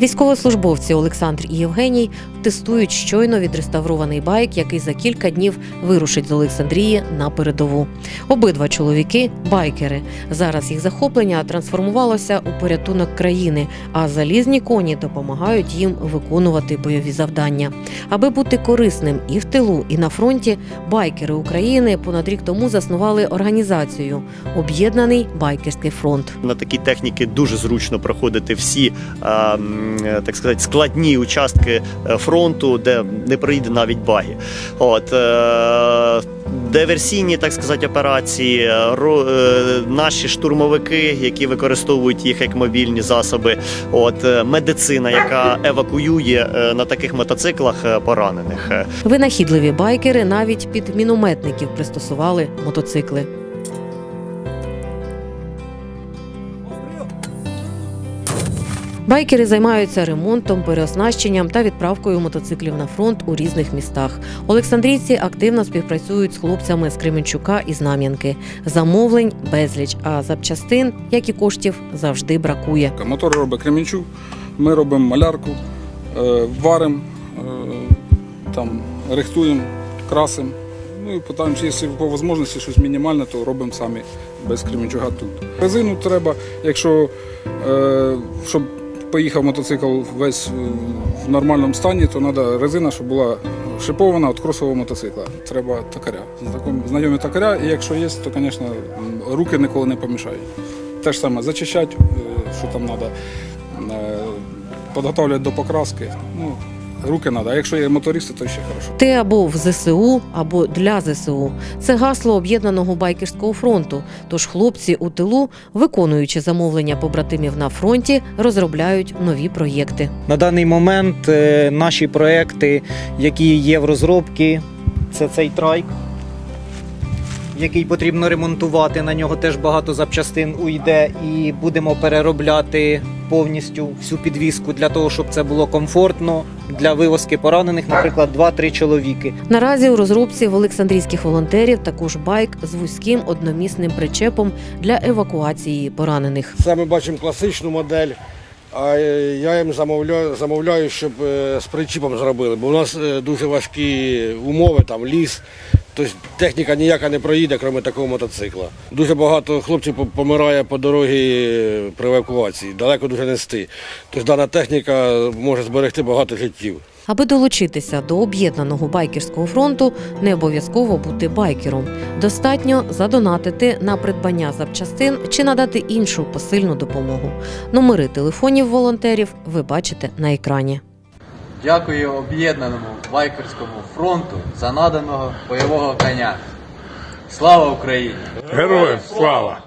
Військовослужбовці Олександр і Євгеній тестують щойно відреставрований байк, який за кілька днів вирушить з Олександрії на передову. Обидва чоловіки байкери. Зараз їх захоплення трансформувалося у порятунок країни, а залізні коні допомагають їм виконувати бойові завдання. Аби бути корисним і в тилу, і на фронті, байкери України понад рік тому заснували організацію Об'єднаний байкерський фронт. На такій техніці дуже зручно проходити всі а, м, так сказати, складні участки е, фронту, де не проїде навіть баги. От, е, диверсійні, так сказати, операції, е, е, наші штурмовики, які використовують їх як мобільні засоби, от, е, медицина, яка евакуює е, на таких мотоциклах е, поранених. Е, Винахідливі байкери навіть під мінометників пристосували мотоцикли. Байкери займаються ремонтом, переоснащенням та відправкою мотоциклів на фронт у різних містах. Олександрійці активно співпрацюють з хлопцями з Кременчука і Знам'янки. Замовлень безліч, а запчастин, як і коштів, завжди бракує. Мотор робить Кремінчук, ми робимо малярку, е, варимо, е, там, рихтуємо, красимо. Ну і питаємося, якщо по можливості щось мінімальне, то робимо самі без Кремінчуга тут. Резину треба, якщо е, щоб поїхав мотоцикл весь в нормальному стані, то треба резина, щоб була шипована від кросового мотоцикла. Треба токаря. Знайомі токаря, і якщо є, то, звісно, руки ніколи не помішають. Те ж саме зачищати, е, що там треба, підготовлювати до покраски. Ну, руки треба. А якщо є мотористи, то ще хорошо. Ти або в ЗСУ, або для ЗСУ. Це гасло об'єднаного байкерського фронту. Тож хлопці у тилу, виконуючи замовлення побратимів на фронті, розробляють нові проєкти. На даний момент е, наші проекти, які є в розробці, це цей трайк, який потрібно ремонтувати. На нього теж багато запчастин уйде, і будемо переробляти повністю всю підвіску для того, щоб це було комфортно для вивозки поранених, наприклад, 2-3 чоловіки. Наразі у розробці в олександрійських волонтерів також байк з вузьким одномісним причепом для евакуації поранених. Це ми бачимо класичну модель, а е, я їм замовляю, замовляю щоб е, з причіпом зробили, бо у нас е, дуже важкі умови, там ліс. Тобто техніка ніяка не проїде, крім такого мотоцикла. Дуже багато хлопців помирає по дорозі е, при евакуації, далеко дуже нести. Тобто дана техніка може зберегти багато життів. Аби долучитися до об'єднаного байкерського фронту, не обов'язково бути байкером. Достатньо задонатити на придбання запчастин чи надати іншу посильну допомогу. Номери телефонів волонтерів ви бачите на екрані. Дякую об'єднаному байкерському фронту за наданого бойового коня. Слава Україні! Героям слава!